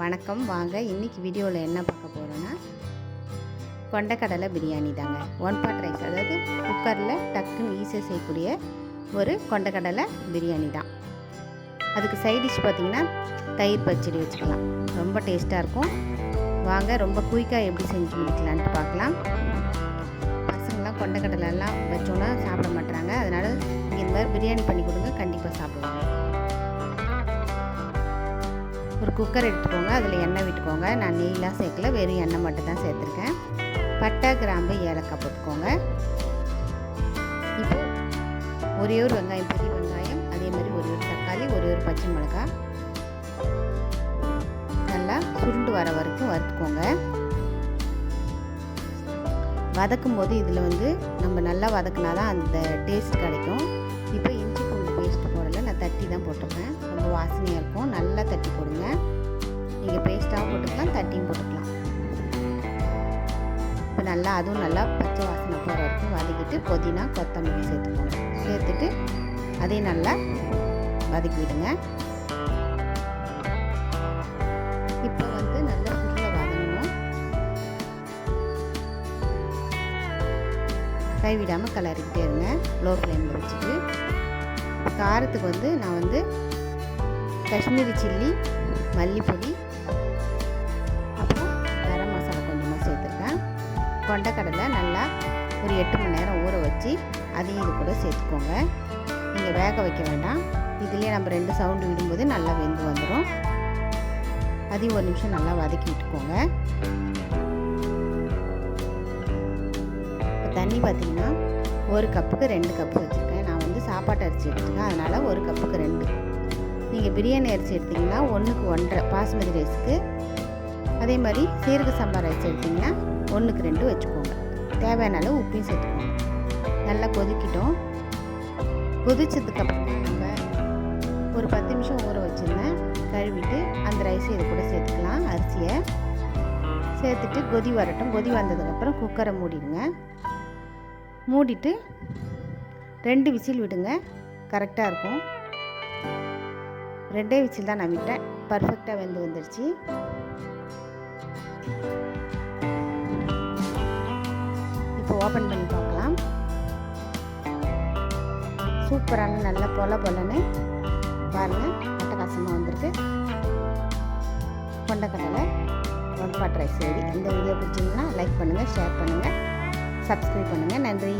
வணக்கம். வாங்க இன்னைக்கு வீடியோவில் என்ன பார்க்க போகிறோன்னா கொண்டக்கடலை பிரியாணி தாங்க. ஒன் பாட் ரைஸ் அதாவது குக்கரில் டக்குன்னு ஈஸியாக செய்யக்கூடிய ஒரு கொண்டக்கடலை பிரியாணி தான். அதுக்கு சைட் டிஷ் பார்த்தீங்கன்னா தயிர் பச்சடி வச்சுக்கலாம். ரொம்ப டேஸ்ட்டாக இருக்கும். வாங்க ரொம்ப குயிக்காக எப்படி செஞ்சு முடிக்கலான்ட்டு பார்க்கலாம். பசங்களாம் கொண்டக்கடலைலாம் வச்சோன்னா சாப்பிட மாட்டாங்க அதனால் இந்த மாதிரி பிரியாணி பண்ணி கொடுங்க. கண்டிப்பாக சாப்பிடுவாங்க. ஒரு குக்கர் எடுத்துக்கோங்க அதில் எண்ணெய் விட்டுக்கோங்க. நான் நெய்லாம் சேர்க்கல வெறும் எண்ணெய் மட்டும் தான் சேர்த்துருக்கேன். பட்டை கிராம்பு ஏலக்காய் போட்டுக்கோங்க. இப்போ ஒரே ஒரு வெங்காயம் பெரிய வெங்காயம் அதே மாதிரி ஒரே ஒரு தக்காளி ஒரே ஒரு பச்சை மிளகாய். நல்லா சுருண்டு வர வரைக்கும் வறுத்துக்கோங்க. வதக்கும் போது இதில் வந்து நம்ம நல்லா வதக்கினா தான் அந்த டேஸ்ட் கிடைக்கும். வாசனையாக இருக்கும். நல்லா தட்டி போடுங்க. நீங்கள் பேஸ்ட்டாகவும் போட்டுக்கலாம் தட்டியும் போட்டுக்கலாம். இப்போ நல்லா அதுவும் நல்லா பச்சை வாசனை போகிற வரைக்கும் வதக்கிட்டு புதினா கொத்தமல்லி சேர்த்துக்கோங்க. சேர்த்துட்டு அதையும் நல்லா வதக்கி விடுங்க. இப்போ வந்து நல்லா சுருள வதங்கணும். கைவிடாமல் கலரிக்கிட்டே இருங்க. லோ ஃப்ளேமில் வச்சுட்டு. காரத்துக்கு வந்து நான் வந்து காஷ்மீரி சில்லி மல்லிப்பொடி அப்புறம் கரம் மசாலா கொஞ்சமாக சேர்த்துருக்கேன் கொண்டக்கடலை நல்லா ஒரு எட்டு மணி நேரம் ஊற வச்சு அதையும் இது கூட சேர்த்துக்கோங்க. நீங்கள் வேக வைக்க வேண்டாம். இதுலேயே நம்ம ரெண்டு சவுண்டு விடும்போது நல்லா வெந்து வந்துடும் அதையும் ஒரு நிமிஷம் நல்லா வதக்கி விட்டுக்கோங்க. இப்போ தண்ணி பார்த்திங்கன்னா ஒரு கப்புக்கு ரெண்டு கப்பு வச்சுருக்கேன். நான் வந்து சாப்பாட்டு அரிசி எடுத்துருக்கேன் அதனால் ஒரு கப்புக்கு ரெண்டு. நீங்கள் பிரியாணி அரிசி எடுத்திங்கன்னா ஒன்றுக்கு ஒன்றரை பாஸ்மதி ரைஸுக்கு. அதே மாதிரி சீரக சாம்பார் ரைஸ் எடுத்திங்கன்னா ஒன்றுக்கு ரெண்டு வச்சுக்கோங்க. தேவையான அளவு உப்பையும் சேர்த்துக்கோங்க. நல்லா கொதிக்கிட்டோம். கொதிச்சதுக்கப்புறம் நம்ம ஒரு பத்து நிமிஷம் ஊற வச்சுருந்தேன் கழுவிட்டு அந்த ரைஸை இது கூட சேர்த்துக்கலாம் அரிசியை. சேர்த்துட்டு கொதி வரட்டும். கொதி வந்ததுக்கப்புறம் குக்கரை மூடிடுங்க. மூடிட்டு ரெண்டு விசில் விடுங்க. கரெக்டாக இருக்கும். ரெண்டே விசில் தான் நான் விட்டேன். பர்ஃபெக்டாக வெந்து வந்துடுச்சு இப்போ ஓப்பன் பண்ணி பார்க்கலாம். சூப்பரான நல்ல பொல பொலன்னு பாருங்கள் அட்டகாசமாக வந்திருக்கு. கொண்டக்கடலை ஒன் பாட் ரைஸ் ரெடி இந்த வீடியோ பிடிச்சிங்கன்னா லைக் பண்ணுங்கள் ஷேர் பண்ணுங்கள் சப்ஸ்கிரைப் பண்ணுங்கள் நன்றி.